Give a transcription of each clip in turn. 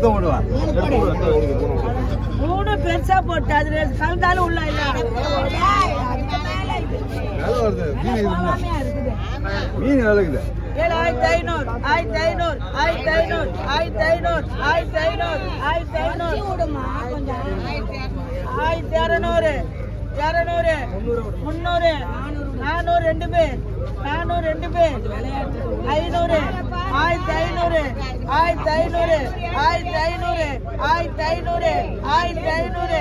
மொத்தம் போடுவா மூணு பெருசா போட்டு அதுல கலந்தாலும் உள்ள மீன் ஏழு ஆயிரத்தி ஐநூறு ஆயிரத்தி ஐநூறு ஆயிரத்தி ஐநூறு ஆயிரத்தி ஐநூறு ஆயிரத்தி ஐநூறு ஆயிரத்தி ஐநூறு. ஆயிரத்தி இரநூறு இரநூறு முந்நூறு நானூறு ரெண்டு பேர் நானூறு ரெண்டு பேர். ஐநூறு. ஆயிரத்தி ஐநூறு. ஆயிரத்தி ஐநூறு. ஆயிரத்தி ஐநூறு. ஆயிரத்தி ஐநூறு. ஆயிரத்தி ஐநூறு.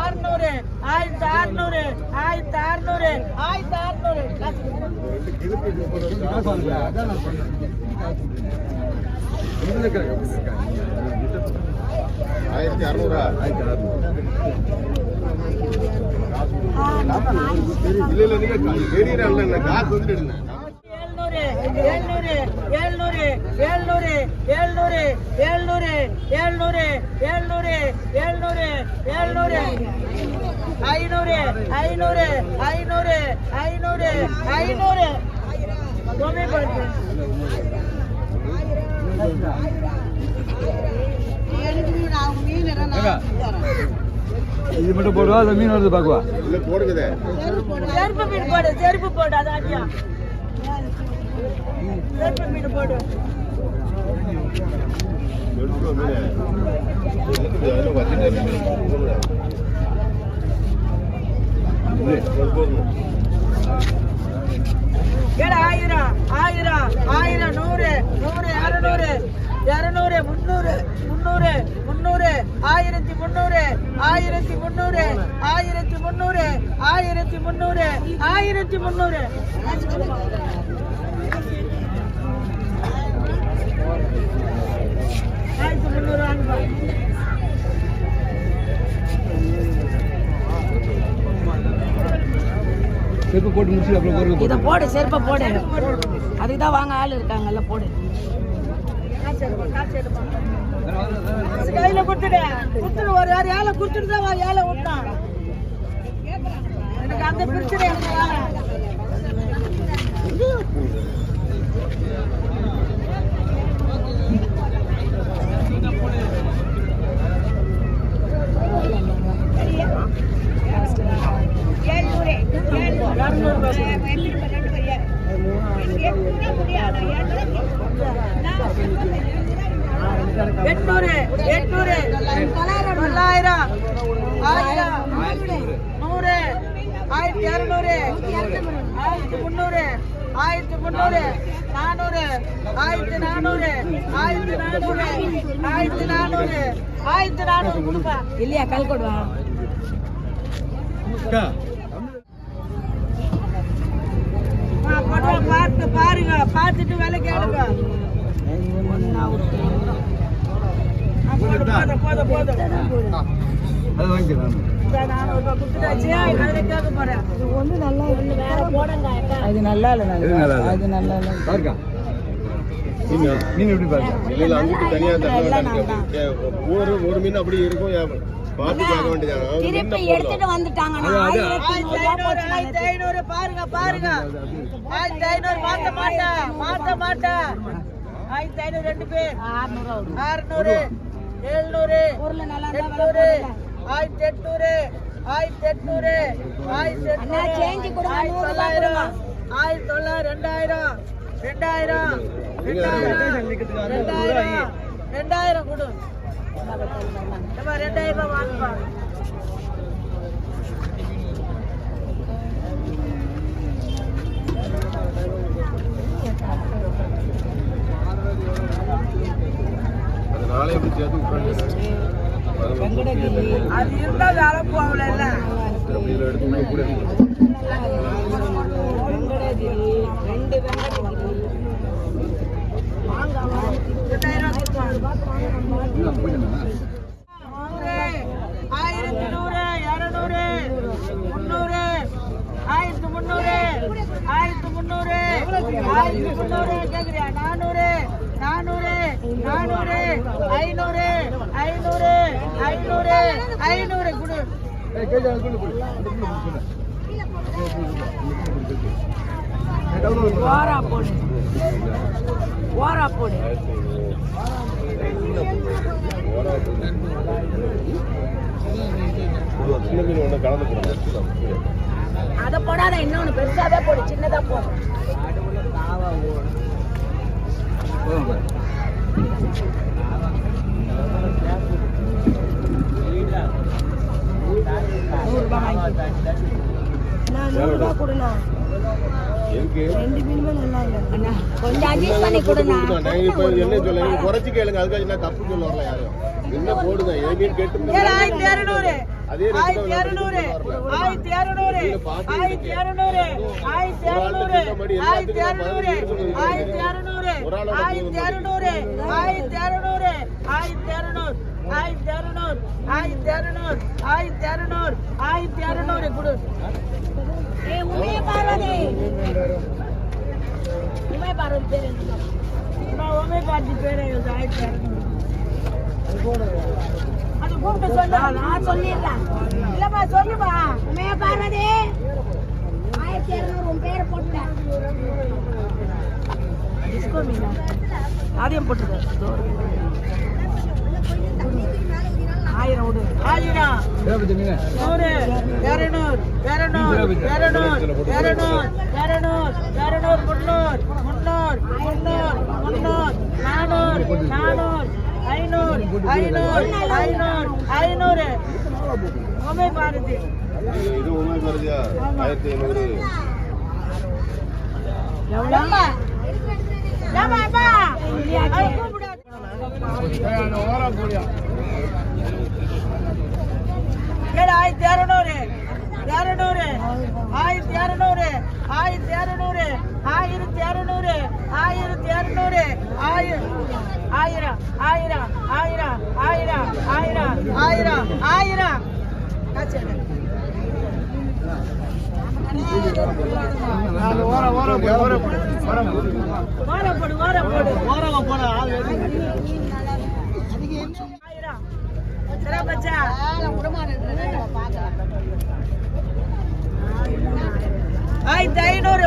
ஆறுநூறு. ஆயிரத்தி அறுநூறு ஆயிரத்தி அறுநூறு ஆயிரத்தி அறுநூறு அதான் நான் ஆயிரத்தி அறுநூறா? ஆயிரத்தி அறுநூறு. இல்ல இல்ல நீங்க தெரியல காசு வந்துட்டு என்ன ஏழ்நூறு ஏழ்நூறு ஏழ்நூறு ஏழ்நூறு ஏழ்நூறு ஏழ்நூறு ஏழ்நூறு ஏழ்நூறு ஏழ்நூறு ஏழ்நூறு. ஐநூறு ஐநூறு ஐநூறு ஐநூறு ஐநூறு. கம்மி பண்ணு இது மட்டும் போடுவா அந்த மீன் வருது பாக்குவா இல்ல போடுங்கதே செருப்பு மீன் போடு செருப்பு போடு அதாட்டியா செருப்பு மீன் போடு. ஆயிரம் ஆயிரம் ஆயிரம் நூறு நூறு இரநூறு இரநூறு முந்நூறு முந்நூறு முந்நூறு ஆயிரத்தி முந்நூறு ஆயிரத்தி முந்நூறு ஆயிரத்தி முந்நூறு ஆயிரத்தி முந்நூறு ஆயிரத்தி முந்நூறு ஆயிரத்தி முந்நூறு வாங்குப்பா செருப்பு போட்டு முடிச்சு அப்புறம் இதை போடு செருப்பை போடு. அதுக்கு தான் வாங்க ஆள் இருக்காங்கல்ல போடு. கையில கொடுத்துடு கொடுத்துடு ஒரு யார் ஏழை கொடுத்துட்டு தான் ஏழை விட்டான் எனக்கு அந்த பிரச்சனை எனக்கு வேணாம். எட்நூறு எட்நூறு. தொள்ளாயிரம். ஆயிரம். நூறு. ஆயிரத்தி இரநூறு ஆயிரத்தி முந்நூறு. ஆயிரத்தி முந்நூறு. நானூறு. ஆயிரத்தி நானூறு. ஆயிரத்தி நானூறு. ஆயிரத்தி நானூறு. ஆயிரத்தி நானூறு கொடுப்பா. இல்லையா கல் கொடுவா? நான் போடுவேன் பார்த்து பாருங்க. பார்த்துட்டு விலை கேளுங்க போதும் போதும் போதும் அது நல்லா இல்லை அது நல்லா இல்லை மீன் எப்படி பாருங்க இல்ல அங்கிட்டு தனியா தர ஒரு ஒரு மீன் அப்படி இருக்கும் பார்த்து வேண்டியதானா பாருங்க பாருங்க. ஆயிரத்தி ஐநூறு மாத்த மாட்டேன் ஆயிரத்தி ஐநூறு ரெண்டு பேர். அறுநூறு எழுநூறு எட்நூறு ஆயிரத்தி எட்நூறு ஆயிரத்தி எட்நூறு ஆயிரத்தி எட்நூறு ஆயிரத்தி தொள்ளாயிரம் ஆயிரத்தி தொள்ளாயிரம் ரெண்டாயிரம் ரெண்டாயிரம். ரெண்டாயிரம் ரெண்டாயிரம் கொடு அது இருந்தால் வேலை போகல அப்படி எடுத்து கூட ஆயிரத்தி நூறு இருநூறு முந்நூறு ஆயிரத்தி முந்நூறு ஆயிரத்தி முந்நூறு ஆயிரத்தி முந்நூறு கேக்குறியா நானூறு நானூறு நானூறு ஐநூறு ஐநூறு ஐநூறு ஐநூறு கொடு ஓரா போடு. ஓரா போடு. அதை போடாத இன்னொன்று பெருசாவே போடு சின்னதா போடும் நூறுரூபா வாங்கி நான் நூறுரூபா கொடுண்ணா. குறைச்சு கேளுங்க. அதுக்காக நான் தப்பு சொல்ல வரல யாரும். என்ன போடுங்க? என் மீன் கேட்டு ஆயிரத்தி rate ஆயிரத்தி இரநூறு. ஆயிரத்தி இரநூறு. ஆயிரத்தி இரநூறு. ஆயிரத்தி இரநூறு. ஆயிரத்தி இரநூறு. ஆயிரத்தி இரநூறு. ஆயிரத்தி இரநூறு. ஆயிரத்தி இரநூறு. ஆயிரத்தி இரநூறு. ஆயிரத்தி இரநூறு. ஆயிரத்தி இரநூறு. ஆயிரத்தி இரநூறு. கொடு. ஏ உமைய பார்வதி உமைய பார்வதி பேர் என்ன? உமே பார்த்து பேர். ஆயிரத்தி அது கூப்பிட்டு சொல்லு நான் சொல்லிடுறேன் இல்லப்பா சொல்லுப்பா உண்மையா பார்வதி ஆயிரத்தி இரநூறு உன் பேரை போட்டுட்டேன் டிஸ்கோ மீனா அதையும் போட்டுருக்க ஆயிரம் விடு ஆயிரம் நூறு இரநூறு இரநூறு இரநூறு இரநூறு இரநூறு இரநூறு முந்நூறு முந்நூறு முந்நூறு முந்நூறு நானூறு நானூறு ஐநூறு ஐநூறு ஐநூறு ஐநூறு. உமை பாரதி. இது உமை பாரதியா? ஆயிரத்தி ஐநூறு. ஆயிரத்தி இரநூறு ஆயிரம் ஆயிரம் ஆயிரம் ஆயிரம் ஆயிரம் ஆயிரம் ஆயிரம் ஆயிரம் காசு எடு. ஓர போடு ஆயிரம் சரா பச்சா ஆயிரத்தி ஐநூறு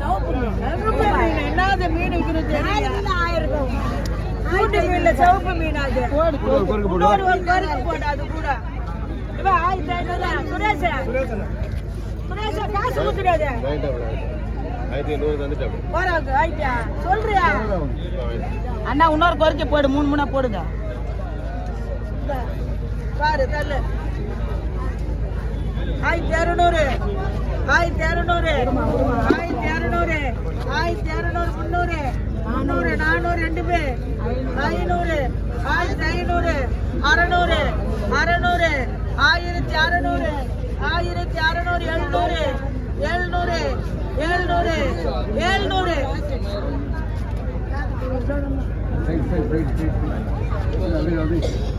சோப்பு மீன். என்னது மீன் இருக்குது தெரியாது? ஆயிரம் கூட்டு மீன்ல சோப்பு மீன் அது போடு போடு போடு அது கூட. இவன் ஆயிரத்தி ஐநூறு சுரேஷ். சுரேஷ் காசு கொடுத்துடாது. சொல்றியா? அண்ணா இன்னொரு பொறுக்க போடு மூணு மூணா போடுங்க. பாரு தள்ளு. ஆயிரத்தி அறுநூறு. ஆயிரத்தி இரநூறு. ஆயிரத்தி இரநூறு. ஆயிரத்தி இரநூறு முந்நூறு. முந்நூறு நானூறு ரெண்டு பேர். ஐநூறு ஆயிரத்தி ஐநூறு அறநூறு அறநூறு ஆயிரத்தி அறநூறு ஆயிரத்தி அறநூறு எழுநூறு எழுநூறு எழுநூறு எழுநூறு. Thanks, thanks, thanks, thanks.